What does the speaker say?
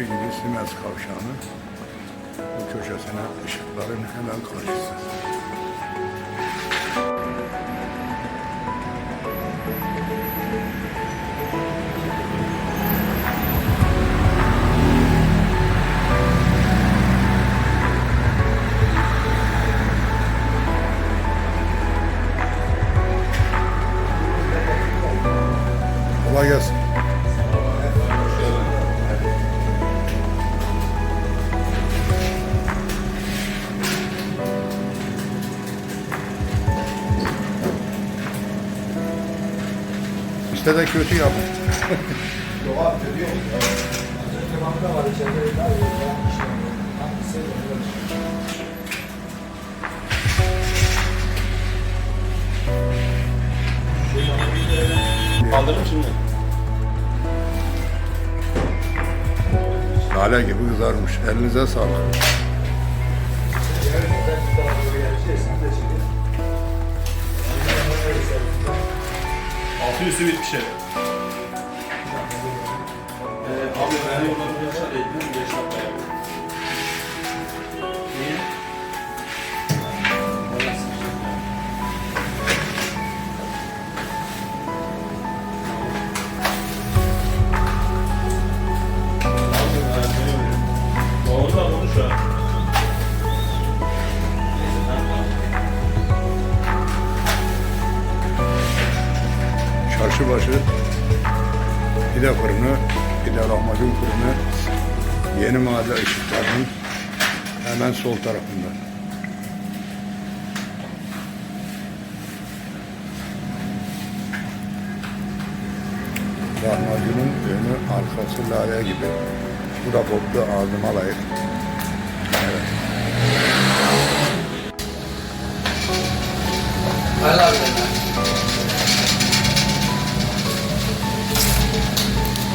gördüğü gibi Simez Kavşağı'nın bu köşesine ışıkların hemen karşısı. Kolay gelsin. İşte de kötü görüyor musun? Hazreti Mahmut'a var içeride. Kaldırdım şimdi. Lale gibi kızarmış. Elinize sağlık. Üstü bitmiş ev. Ee, abi ben yolları bir yaşa değil Çarşıbaşı pide fırını, pide lahmacun fırını yeni mahalle ışıklarının hemen sol tarafında. Lahmacunun önü arkası lale gibi. Bu da koptu ağzıma layık. Evet. Abi.